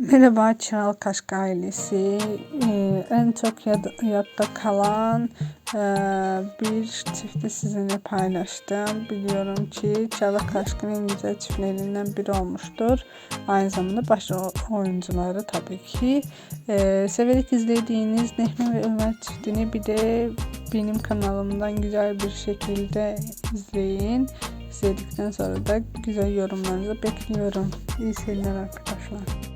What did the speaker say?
Merhaba Çıral Kaşk ailesi. Ee, en çok yad- yadda kalan e, bir çifti sizinle paylaştım. Biliyorum ki Çıral Kaşk'ın en güzel çiftlerinden biri olmuştur. Aynı zamanda baş oyuncuları tabii ki. Ee, severek izlediğiniz Nehmi ve Ömer çiftini bir de benim kanalımdan güzel bir şekilde izleyin. İzledikten sonra da güzel yorumlarınızı bekliyorum. İyi seyirler arkadaşlar.